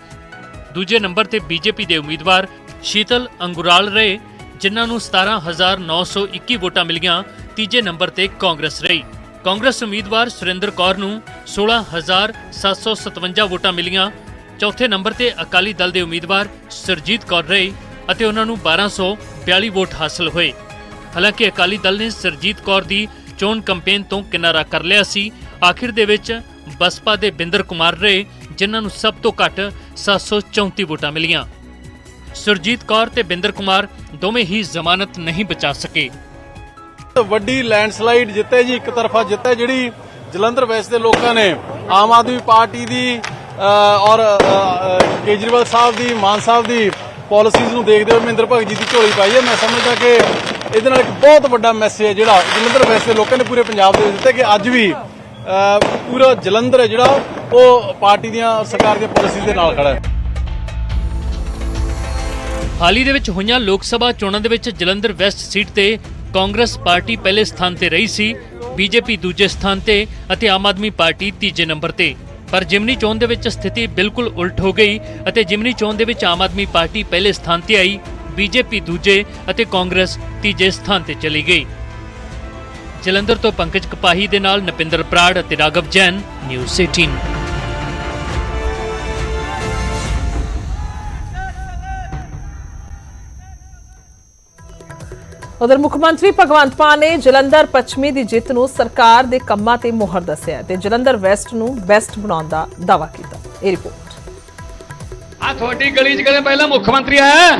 S5: ਦੂਜੇ ਨੰਬਰ ਤੇ ਬੀਜੇਪੀ ਦੇ ਉਮੀਦਵਾਰ ਸ਼ੀਤਲ ਅੰਗੁਰਾਲ ਰਹੇ, ਜਿਨ੍ਹਾਂ ਨੂੰ 17921 ਵੋਟਾਂ ਮਿਲੀਆਂ। ਤੀਜੇ ਨੰਬਰ ਤੇ ਕਾਂਗਰਸ ਰਹੀ। ਕਾਂਗਰਸ ਉਮੀਦਵਾਰ ਸੁਰਿੰਦਰ ਕੌਰ ਨੂੰ 16757 ਵੋਟਾਂ ਮਿਲੀਆਂ। ਚੌਥੇ ਨੰਬਰ ਤੇ ਅਕਾਲੀ ਦਲ ਦੇ ਉਮੀਦਵਾਰ ਸਰਜੀਤ ਕੌਰ ਰਹੇ ਅਤੇ ਉਹਨਾਂ ਨੂੰ 1242 ਵੋਟ ਹਾਸਲ ਹੋਏ। ਹਾਲਾਂਕਿ ਅਕਾਲੀ ਦਲ ਨੇ ਸਰਜੀਤ ਕੌਰ ਦੀ ਚੋਣ ਕੈਂਪੇਨ ਤੋਂ ਕਿਨਾਰਾ ਕਰ ਲਿਆ ਸੀ। ਆਖਿਰ ਦੇ ਵਿੱਚ ਬਸਪਾ ਦੇ ਬਿੰਦਰ ਕੁਮਾਰ ਰਹੇ, ਜਿਨ੍ਹਾਂ ਨੂੰ ਸਭ ਤੋਂ ਘੱਟ 734 ਵੋਟਾਂ ਮਿਲੀਆਂ। ਸੁਰਜੀਤ ਕੌਰ ਤੇ ਬਿੰਦਰ ਕੁਮਾਰ ਦੋਵੇਂ ਹੀ ਜ਼ਮਾਨਤ ਨਹੀਂ ਬਚਾ ਸਕੇ।
S9: ਵੱਡੀ ਲੈਂਡਸਲਾਈਡ ਜਿੱਤੇ ਜੀ, ਇੱਕ ਤਰਫਾ ਜਿੱਤੇ ਜਿਹੜੀ ਜਲੰਧਰ ਵੈਸਟ ਦੇ ਲੋਕਾਂ ਨੇ। ਆਮ ਆਦਮੀ ਪਾਰਟੀ ਦੀ ਔਰ ਕੇਜਰੀਵਾਲ ਸਾਹਿਬ ਦੀ, ਮਾਨ ਸਾਹਿਬ ਦੀ ਪਾਲਿਸੀਜ਼ ਨੂੰ ਦੇਖਦੇ ਹੋਏ ਮਹਿੰਦਰ ਭਗਤ ਜੀ ਦੀ ਝੋਲੀ ਪਾਈ ਹੈ। ਮੈਂ ਸਮਝਦਾ ਕਿ ਇਹਦੇ ਨਾਲ ਇੱਕ ਬਹੁਤ ਵੱਡਾ ਮੈਸੇਜ ਹੈ ਜਿਹੜਾ ਜਲੰਧਰ ਵੈਸਟ ਦੇ ਲੋਕਾਂ ਨੇ ਪੂਰੇ ਪੰਜਾਬ ਦੇ ਵਿੱਚ ਦਿੱਤਾ ਕਿ ਅੱਜ ਵੀ ਪੂਰਾ ਜਲੰਧਰ ਹੈ ਜਿਹੜਾ ਉਹ ਪਾਰਟੀ ਦੀਆਂ ਸਰਕਾਰ ਦੀਆਂ ਪਾਲਿਸੀਜ਼ ਦੇ ਨਾਲ ਖੜਾ ਹੈ।
S5: ਹਾਲ ਹੀ ਦੇ ਵਿੱਚ ਹੋਈਆਂ ਲੋਕ ਸਭਾ ਚੋਣਾਂ ਦੇ ਵਿੱਚ ਜਲੰਧਰ ਵੈਸਟ ਸੀਟ ਤੇ ਕਾਂਗਰਸ ਪਾਰਟੀ ਪਹਿਲੇ ਸਥਾਨ ਤੇ ਰਹੀ ਸੀ, ਬੀਜੇਪੀ ਦੂਜੇ ਸਥਾਨ ਤੇ ਅਤੇ ਆਮ ਆਦਮੀ ਪਾਰਟੀ ਤੀਜੇ ਨੰਬਰ ਤੇ। ਪਰ ਜਿਮਨੀ ਚੋਣ ਦੇ ਵਿੱਚ ਸਥਿਤੀ ਬਿਲਕੁਲ ਉਲਟ ਹੋ ਗਈ ਅਤੇ ਜਿਮਨੀ ਚੋਣ ਦੇ ਵਿੱਚ ਆਮ ਆਦਮੀ ਪਾਰਟੀ ਪਹਿਲੇ ਸਥਾਨ ਤੇ ਆਈ, ਬੀਜੇਪੀ ਦੂਜੇ ਅਤੇ ਕਾਂਗਰਸ ਤੀਜੇ ਸਥਾਨ ਤੇ ਚਲੀ ਗਈ। ਜਲੰਧਰ ਤੋਂ ਪੰਕਜ ਕਪਾਹੀ ਦੇ ਨਾਲ ਨਪਿੰਦਰ ਪ੍ਰਾੜ ਅਤੇ ਰਾਘਵ ਜੈਨ, ਨਿਊਜ਼ 18
S1: ਉਧਰ ਮੁੱਖ ਮੰਤਰੀ ਭਗਵੰਤ ਮਾਨ ਨੇ ਜਲੰਧਰ ਪੱਛਮੀ ਦੀ ਜਿੱਤ ਨੂੰ ਸਰਕਾਰ ਦੇ ਕੰਮਾਂ ਤੇ ਮੋਹਰ ਦੱਸਿਆ ਹੈ ਤੇ ਜਲੰਧਰ ਵੈਸਟ ਨੂੰ ਬੈਸਟ ਬਣਾਉਣ ਦਾ ਦਾਅਵਾ ਕੀਤਾ। ਇਹ ਰਿਪੋਰਟ।
S10: ਆ ਤੁਹਾਡੀ ਗਲੀ 'ਚ ਕਦੇ ਪਹਿਲਾਂ ਮੁੱਖ ਮੰਤਰੀ ਆਇਆ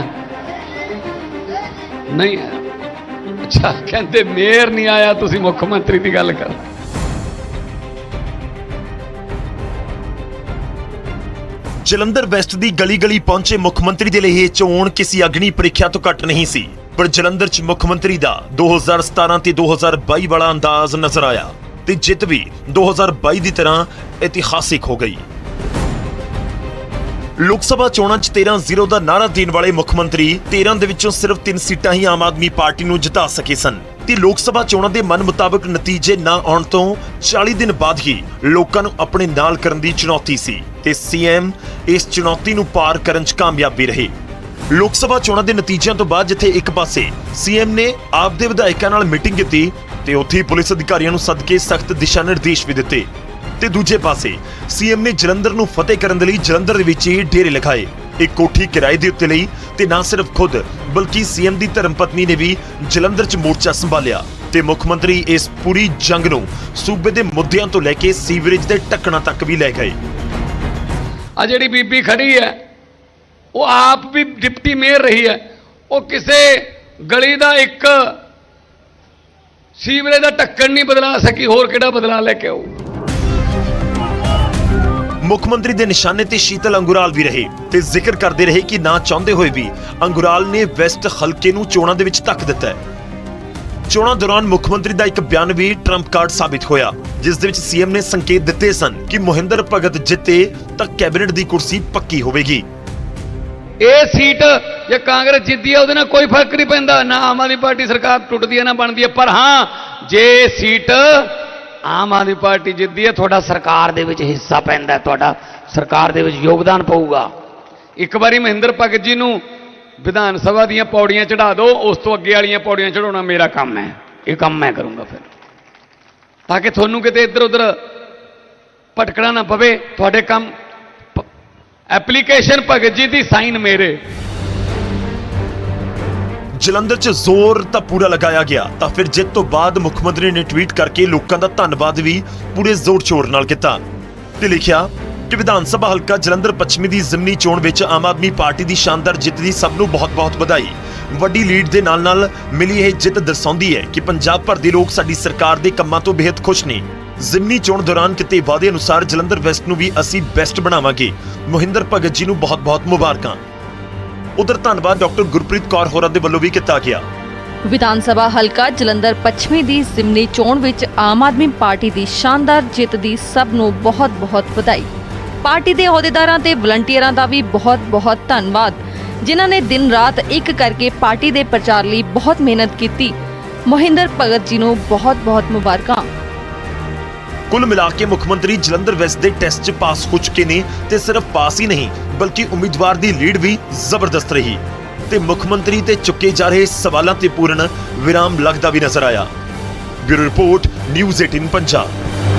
S10: ਨਹੀਂ ਆਇਆ। ਅੱਛਾ ਕਹਿੰਦੇ ਮੇਅਰ ਨਹੀਂ ਆਇਆ ਤੁਸੀਂ ਮੁੱਖ ਮੰਤਰੀ ਦੀ ਗੱਲ ਕਰ।
S11: ਜਲੰਧਰ ਵੈਸਟ ਦੀ ਗਲੀ ਗਲੀ ਪਹੁੰਚੇ ਮੁੱਖ ਮੰਤਰੀ ਦੇ ਲਈ ਇਹ ਚੋਣ ਕਿਸੇ ਅਗਨੀ ਪ੍ਰੀਖਿਆ ਤੋਂ ਘੱਟ ਨਹੀਂ ਸੀ। ਪਰ ਜਲੰਧਰ 'ਚ ਮੁੱਖ ਮੰਤਰੀ ਦਾ 2017 ਤੇ 2022 ਵਾਲਾ ਅੰਦਾਜ਼ ਨਜ਼ਰ ਆਇਆ ਤੇ ਜਿੱਤ ਵੀ 2022 ਦੀ ਤਰ੍ਹਾਂ ਇਤਿਹਾਸਿਕ ਹੋ ਗਈ। ਲੋਕ ਸਭਾ ਚੋਣਾਂ 'ਚ 13-0 ਦਾ ਨਾਰਾ ਦੇਣ ਵਾਲੇ ਮੁੱਖ ਮੰਤਰੀ 13 ਦੇ ਵਿੱਚੋਂ ਸਿਰਫ 3 ਸੀਟਾਂ ਹੀ ਆਮ ਆਦਮੀ ਪਾਰਟੀ ਨੂੰ ਜਿਤਾ ਸਕੇ ਸਨ। ਤੇ ਲੋਕ ਸਭਾ ਚੋਣਾਂ ਦੇ ਮਨ ਮੁਤਾਬਕ ਨਤੀਜੇ ਨਾ ਆਉਣ ਤੋਂ 40 ਦਿਨ ਬਾਅਦ ਹੀ ਲੋਕਾਂ ਨੂੰ ਆਪਣੇ ਨਾਲ ਕਰਨ ਦੀ ਚੁਣੌਤੀ ਸੀ ਤੇ ਸੀਐਮ ਇਸ ਚੁਣੌਤੀ ਨੂੰ ਪਾਰ ਕਰਨ 'ਚ ਕਾਮਯਾਬੀ ਵੀ ਰਹੇ। ਲੋਕ ਸਭਾ ਚੋਣਾਂ ਦੇ ਨਤੀਜਿਆਂ ਤੋਂ ਬਾਅਦ ਜਿੱਥੇ ਇੱਕ ਪਾਸੇ ਸੀਐਮ ਨੇ ਆਪ ਦੇ ਵਿਧਾਇਕਾਂ ਨਾਲ ਮੀਟਿੰਗ ਕੀਤੀ ਤੇ ਉੱਥੇ ਹੀ ਪੁਲਿਸ ਅਧਿਕਾਰੀਆਂ ਨੂੰ ਸੱਦ ਕੇ ਸਖਤ ਦਿਸ਼ਾ ਨਿਰਦੇਸ਼ ਵੀ ਦਿੱਤੇ। ਤੇ ਦੂਜੇ ਪਾਸੇ ਸੀਐਮ ਨੇ ਜਲੰਧਰ ਨੂੰ ਫਤਿਹ ਕਰਨ ਦੇ ਲਈ ਜਲੰਧਰ ਦੇ ਵਿੱਚ ਹੀ ਡੇਰੇ ਲਗਾਏ। ਇੱਕ ਕੋਠੀ ਕਿਰਾਏ ਦੇ ਉੱਤੇ ਲਈ ਤੇ ਨਾ ਸਿਰਫ ਖੁਦ, ਬਲਕਿ ਸੀਐਮ ਦੀ ਧਰਮ ਪਤਨੀ ਨੇ ਵੀ ਜਲੰਧਰ 'ਚ ਮੋਰਚਾ ਸੰਭਾਲਿਆ। ਤੇ ਮੁੱਖ ਮੰਤਰੀ ਇਸ ਪੂਰੀ ਜੰਗ ਨੂੰ ਸੂਬੇ ਦੇ ਮੁੱਦਿਆਂ ਤੋਂ ਲੈ ਕੇ ਸੀਵਰੇਜ ਦੇ ਟੱਕਣਾ ਤੱਕ ਵੀ ਲੈ ਗਏ।
S10: ਆ ਜਿਹੜੀ ਬੀਬੀ ਖੜੀ ਹੈ ਉਹ ਆਪ ਵੀ ਡਿਪਟੀ ਮੇਅਰ ਰਹੀ ਹੈ। ਉਹ ਕਿਸੇ ਗਲੀ ਦਾ ਇੱਕ ਸੀਵਰੇਜ ਦਾ ਢੱਕਣ ਨਹੀਂ ਬਦਲਾ ਸਕੀ, ਹੋਰ ਕਿਹੜਾ ਬਦਲਾ ਲੈ ਕੇ ਆਊ?
S11: ਮੁੱਖ ਮੰਤਰੀ ਦੇ ਨਿਸ਼ਾਨੇ ਤੇ ਸ਼ੀਤਲ ਅੰਗੁਰਾਲ ਵੀ ਰਹੇ ਤੇ ਜ਼ਿਕਰ ਕਰਦੇ ਰਹੇ ਕਿ ਨਾ ਚਾਹੁੰਦੇ ਹੋਏ ਵੀ ਅੰਗੁਰਾਲ ਨੇ ਵੈਸਟ ਹਲਕੇ ਨੂੰ ਚੋਣਾਂ ਦੇ ਵਿੱਚ ਧੱਕ ਦਿੱਤਾ ਚੋਣਾਂ ਦੌਰਾਨ ਮੁੱਖ ਮੰਤਰੀ ਦਾ ਇੱਕ ਬਿਆਨ ਵੀ ਟਰੰਪ ਕਾਰਡ ਸਾਬਿਤ ਹੋਇਆ, ਜਿਸ ਦੇ ਵਿੱਚ ਸੀਐਮ ਨੇ ਸੰਕੇਤ ਦਿੱਤੇ ਸਨ ਕਿ ਮੋਹਿੰਦਰ ਭਗਤ ਜਿੱਤੇ ਤਾਂ ਕੈਬਨਿਟ ਦੀ ਕੁਰਸੀ ਪੱਕੀ ਹੋਵੇਗੀ।
S10: ਇਹ ਸੀਟ ਜੇ ਕਾਂਗਰਸ ਜਿੱਤਦੀ ਹੈ ਉਹਦੇ ਨਾਲ ਕੋਈ ਫ਼ਰਕ ਨਹੀਂ ਪੈਂਦਾ। ਨਾ ਆਮ ਆਦਮੀ ਪਾਰਟੀ ਸਰਕਾਰ ਟੁੱਟਦੀ ਹੈ ਨਾ ਬਣਦੀ ਹੈ ਪਰ ਹਾਂ, ਜੇ ਸੀਟ ਆਮ ਆਦਮੀ ਪਾਰਟੀ ਜਿੱਤਦੀ ਹੈ ਤੁਹਾਡਾ ਸਰਕਾਰ ਦੇ ਵਿੱਚ ਹਿੱਸਾ ਪੈਂਦਾ, ਤੁਹਾਡਾ ਸਰਕਾਰ ਦੇ ਵਿੱਚ ਯੋਗਦਾਨ ਪਊਗਾ। ਇੱਕ ਵਾਰੀ ਮਹਿੰਦਰ ਭਗਤ ਜੀ ਨੂੰ ਵਿਧਾਨ ਸਭਾ ਦੀਆਂ ਪੌੜੀਆਂ ਚੜਾ ਦਿਓ, ਉਸ ਤੋਂ ਅੱਗੇ ਵਾਲੀਆਂ ਪੌੜੀਆਂ ਚੜਾਉਣਾ ਮੇਰਾ ਕੰਮ ਹੈ। ਇਹ ਕੰਮ ਮੈਂ ਕਰੂੰਗਾ ਫਿਰ। ਤਾਂ ਕਿ ਤੁਹਾਨੂੰ ਕਿਤੇ ਇੱਧਰ ਉੱਧਰ ਭਟਕਣਾ ਨਾ ਪਵੇ, ਤੁਹਾਡੇ ਕੰਮ ਐਪਲੀਕੇਸ਼ਨ ਭਗਤ ਜੀ ਦੀ ਸਾਈਨ ਮੇਰੇ।
S11: ਜਲੰਧਰ 'ਚ ਜ਼ੋਰ ਤਾਂ ਪੂਰਾ ਲਗਾਇਆ ਗਿਆ, ਤਾਂ ਫਿਰ ਜਿੱਤ ਤੋਂ ਬਾਅਦ ਮੁੱਖ ਮੰਤਰੀ ਨੇ ਟਵੀਟ ਕਰਕੇ ਲੋਕਾਂ ਦਾ ਧੰਨਵਾਦ ਵੀ ਪੂਰੇ ਜ਼ੋਰ ਸ਼ੋਰ ਨਾਲ ਕੀਤਾ। ਤੇ ਲਿਖਿਆ, ਕਿ ਵਿਧਾਨ ਸਭਾ ਹਲਕਾ ਜਲੰਧਰ ਪੱਛਮੀ ਦੀ ਜ਼ਿਮਨੀ ਚੋਣ ਵਿੱਚ ਆਮ ਆਦਮੀ ਪਾਰਟੀ ਦੀ ਸ਼ਾਨਦਾਰ ਜਿੱਤ ਦੀ ਸਭ ਨੂੰ ਬਹੁਤ-ਬਹੁਤ ਵਧਾਈ। ਵੱਡੀ ਲੀਡ ਦੇ ਨਾਲ-ਨਾਲ ਮਿਲੀ ਇਹ ਜਿੱਤ ਦਰਸਾਉਂਦੀ ਹੈ ਕਿ ਪੰਜਾਬ ਭਰ ਦੇ ਲੋਕ ਸਾਡੀ ਸਰਕਾਰ ਦੇ ਕੰਮਾਂ ਤੋਂ ਬੇहद ਖੁਸ਼ ਨੇ। ਜ਼ਿਮਨੀ ਚੋਣ ਦੌਰਾਨ ਕਿਤੇ ਵਾਅਦੇ ਅਨੁਸਾਰ ਜਲੰਧਰ ਵੈਸਟ ਨੂੰ ਵੀ ਅਸੀਂ ਬੈਸਟ ਬਣਾਵਾਂਗੇ। ਮੋਹਿੰਦਰ ਭਗਤ ਜੀ ਨੂੰ ਬਹੁਤ-ਬਹੁਤ ਮੁਬਾਰਕਾਂ। ਉਧਰ ਧੰਨਵਾਦ ਡਾਕਟਰ ਗੁਰਪ੍ਰੀਤ ਕੌਰ ਹੋਰਾਂ ਦੇ ਵੱਲੋਂ ਵੀ ਕੀਤਾ ਗਿਆ।
S12: ਵਿਧਾਨ ਸਭਾ ਹਲਕਾ ਜਲੰਧਰ ਪੱਛਮੀ ਦੀ ਜ਼ਿਮਨੀ ਚੋਣ ਵਿੱਚ ਆਮ ਆਦਮੀ ਪਾਰਟੀ ਦੀ ਸ਼ਾਨਦਾਰ ਜਿੱਤ ਦੀ ਸਭ ਨੂੰ ਬਹੁਤ-ਬਹੁਤ ਵਧਾਈ। ਪਾਰਟੀ ਦੇ ਅਹੁਦੇਦਾਰਾਂ ਤੇ ਵਲੰਟੀਅਰਾਂ ਦਾ ਵੀ ਬਹੁਤ-ਬਹੁਤ ਧੰਨਵਾਦ, ਜਿਨ੍ਹਾਂ ਨੇ ਦਿਨ ਰਾਤ ਇੱਕ ਕਰਕੇ ਪਾਰਟੀ ਦੇ ਪ੍ਰਚਾਰ ਲਈ ਬਹੁਤ ਮਿਹਨਤ ਕੀਤੀ। ਮੋਹਿੰਦਰ ਭਗਤ ਜੀ ਨੂੰ ਬਹੁਤ-ਬਹੁਤ ਮੁਬਾਰਕਾਂ।
S11: ਕੁੱਲ ਮਿਲਾ ਕੇ ਮੁੱਖ ਮੰਤਰੀ ਜਲੰਧਰ ਵੈਸਟ ਦੇ ਟੈਸਟ 'ਚ ਪਾਸ ਹੋ ਚੁੱਕੇ ਨੇ ਤੇ ਸਿਰਫ ਪਾਸ ਹੀ ਨਹੀਂ, ਬਲਕਿ ਉਮੀਦਵਾਰ ਦੀ ਲੀਡ ਵੀ ਜ਼ਬਰਦਸਤ ਰਹੀ। ਤੇ ਮੁੱਖ ਮੰਤਰੀ ਤੇ ਚੁੱਕੇ ਜਾ ਰਹੇ ਸਵਾਲਾਂ ਤੇ ਪੂਰਨ ਵਿਰਾਮ ਲੱਗਦਾ ਵੀ ਨਜ਼ਰ ਆਇਆ। Bureau report, news 18 Punjab.